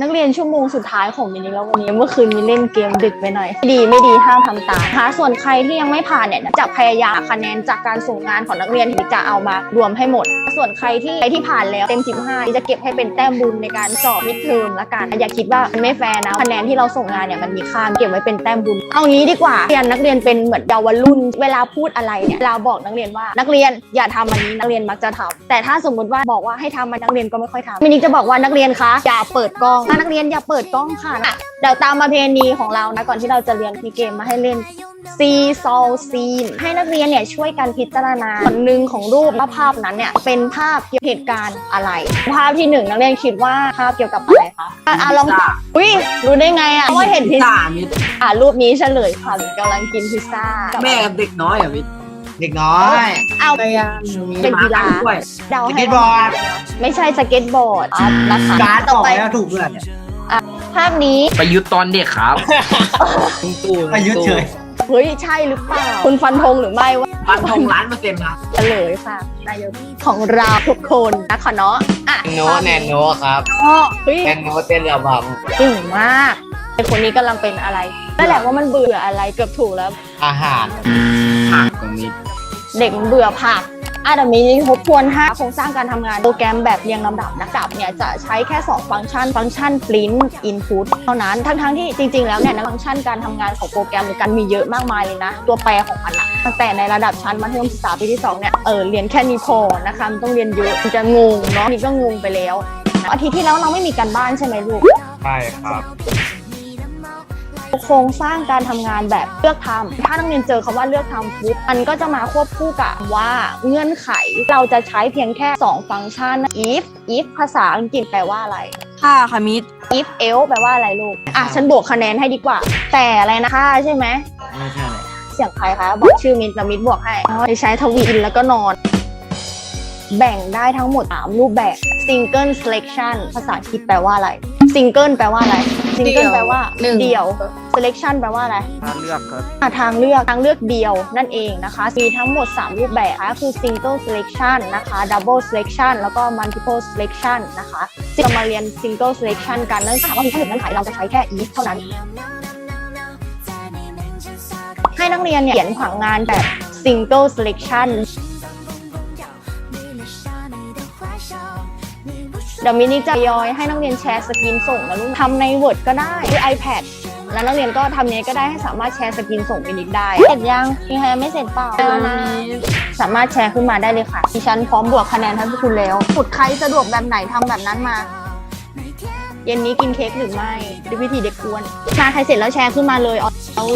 นักเรียนชั่วโมงสุดท้ายของมินิแล้ววันนี้เมื่อคืนมีเล่นเกมดึกไปหน่อย ดีไม่ดีห้ามทำตามนะคะส่วนใครที่ยังไม่ผ่านเนี่ยจะพยายามคะแนนจากการส่งงานของนักเรียนที่จะเอามารวมให้หมด ส่วนใครที่ใครที่ผ่านแล้วเต็ม 15ที่จะเก็บให้เป็นแต้มบุญในการสอบมิดเทอมละกันอย่าคิดว่ามันไม่แฟร์นะคะแนนที่เราส่งงานเนี่ยมันมีค่าเก็บไว้เป็นแต้มบุญ เอางี้ดีกว่าเรียนนักเรียนเป็นเหมือนเยาวรุ่น เวลาพูดอะไรเนี่ยเวลาบอกนักเรียนว่านักเรียนอย่าทำอันนี้นักเรียนมักจะทำแต่ถ้าสมมติว่าบอกว่าให้ทำมันนักเรียนก็ไม่ค่อยทำมินิจะบอกว่านักเรียนคะอย่าเปิดกล้องถ้านักเรียนอย่าเปิดกล้องค่ะอะเดี๋ยวตามมาเพลณีของเรานะก่อนที่เราจะเรียนมีเกมมาให้เล่นซีซอลซีนให้นักเรียนเนี่ยช่วยกันพิจารณาส่วนหนึ่งของรูปว่าภาพนั้นเนี่ยเป็นภาพเกี่ยวกับเหตุการณ์อะไร ภาพที่หนึ่งนักเรียนคิดว่าภาพเกี่ยวกับอะไรคะอะอะลองอุ้ยรู้ได้ไงอะเพราะว่าเห็นพิซซ่ามีอะรูปนี้เฉลยค่ะกำลังกินพิซซ่าแม่กับเด็กน้อยอะพี่ เด็กน้อยเอาเป็นกีฬาด้วยเดาสให้เก็ตบอร์ดไม่ใช่สเก็ตบอร์ดนะคะการ์ดต่อบอกไปแล้วถูกเลยเนี่ยภาพนี้ ประยุทธ์ตอนเด็กครับประยุทธ์เฉยเฮ้ย ใช่หรือเปล่า คุณฟันธงหรือไม่ว่าพันทองล้านเปอร์เซ็นต์นะเฉลยค่ะนายกของเราทุกคนนะคะเนาะอะโนแนนโนครับอ๋อเฮ้ยแนนโนเต้นระบเก่งมากไอคนนี้กำลังเป็นอะไรนั่นแหละว่ามันเบื่ออะไรเกือบถูกแล้วำอาหาร ผัก ตรงนี้เด็กมันเบื่อผักอะเดี๋ยวมีทบทวนห้าโครงสร้างการทำงานโปรแกรมแบบเรียงลำดับนะกับเนี่ยจะใช้แค่ 2 ฟังก์ชัน ฟังก์ชัน print input เท่านั้นทั้งๆที่จริง ๆ แล้วเนี่ยนะฟังก์ชันการทำงานของโปรแกรมหรือการมีเยอะมากมายเลยนะ ตัวแปรของมันอะตั้งแต่ในระดับชั้นมัธยมศึกษาปีที่2เนี่ยเออเรียนแค่นี้พอนะคะมันต้องเรียนเยอะมันจะงงเนาะนี่ก็งงไปแล้วอาทิตย์ที่แล้วเราไม่มีการบ้านใช่ไหมลูกใช่ครับ โครงสร้างการทำงานแบบเลือกทำถ้านักเรียนเจอคำว่าเลือกทำปุ๊บมันก็จะมาควบคู่กับว่าเงื่อนไข เราจะใช้เพียงแค่ 2 ฟังก์ชัน if if ภาษาอังกฤษแปลว่าอะไรค่ะค่ะมิด if else แปลว่าอะไรลูก อะ ฉันบวกคะแนนให้ดีกว่า แต่อะไรนะค่าใช่ไหมไม่ใช่เลยเสียงใครคะบอกชื่อมิดแล้วมิดบวกให้อ๋อใช้ทวีอินแล้วก็นอนแบ่งได้ทั้งหมด 3 รูปแบบ single selection ภาษาอังกฤษแปลว่าอะไร single แปลว่าอะไร single แปลว่าเดี่ยว selection แปลว่าอะไร ถ้าเลือกครับอะทางเลือกทางเลือกเดียวนั่นเองนะคะ มีทั้งหมด 3 รูปแบบนะคะคือ single selection นะคะ double selection แล้วก็ multiple selection นะคะซึ่งเรามาเรียน single selection กันเนื่องจากว่ามีแค่หนึ่งเงื่อนไขเราจะใช้แค่ if เท่านั้น ให้นักเรียนเนี่ยเขียนผังงานแบบ single selection เดี๋ยวมินิจะยอยให้นักเรียนแชร์สกรีนส่งนะลูกทำใน Word ก็ได้หรือ iPad แล้วนักเรียนก็ทำนี้ก็ได้ให้สามารถแชร์สกรีนส่งมินิได้ เสร็จยังมีใครไม่เสร็จเปล่าสามารถแชร์ขึ้นมาได้เลยค่ะดิฉันพร้อมบวกคะแนนท่านผู้คุณแล้วสุดใครสะดวกแบบไหนทำแบบนั้นมา เย็นนี้กินเค้กหรือไม่ด้วยวิธีเด็กกวนมาใครเสร็จแล้วแชร์ขึ้นมาเลยเอ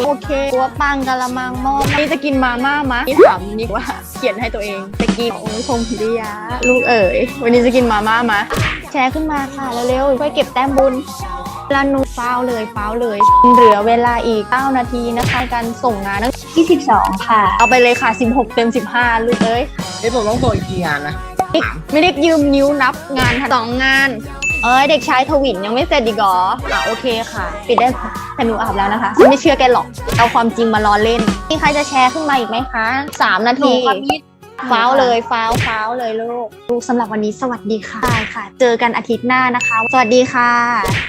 โอเคตัวปังกะละมังหม้อนี่จะกินมาม่ามะนี่ถามนี่ว่าเขียนให้ตัวเองจะกินโอ้ยคงพิริยาลูกเอ๋ยวันนี้จะกินมาม่ามะแชร์ขึ้นมาค่ะเร็วๆช่วยเก็บแต้มบุญเวลาหนูฟ้าวเลยฟ้าวเลย เหลือเวลาอีก 9 นาทีนะคะในการส่งงาน22ค่ะ เอาไปเลยค่ะ 16 เต็ม 15 ลูกเอ้ยเฮ้ยผมต้องบอกอีกกี่งานนะ ไม่ได้ยืมนิ้วนับงานค่ะสองงาน เอ้ยเด็กชายทวินยังไม่เสร็จดีกเหรออะโอเคค่ะ ปิดได้แต่หนูอาบแล้วนะคะฉันไม่เชื่อแกหรอกเอาความจริงมาล้อเล่นมีใครจะแชร์ขึ้นมาอีกไหมคะสามนาทีฟ้าวเลยฟ้าวฟ้าวเลยลูกลูกสำหรับวันนี้สวัสดีค่ะได้ค่ะ เจอกันอาทิตย์หน้านะคะ สวัสดีค่ะ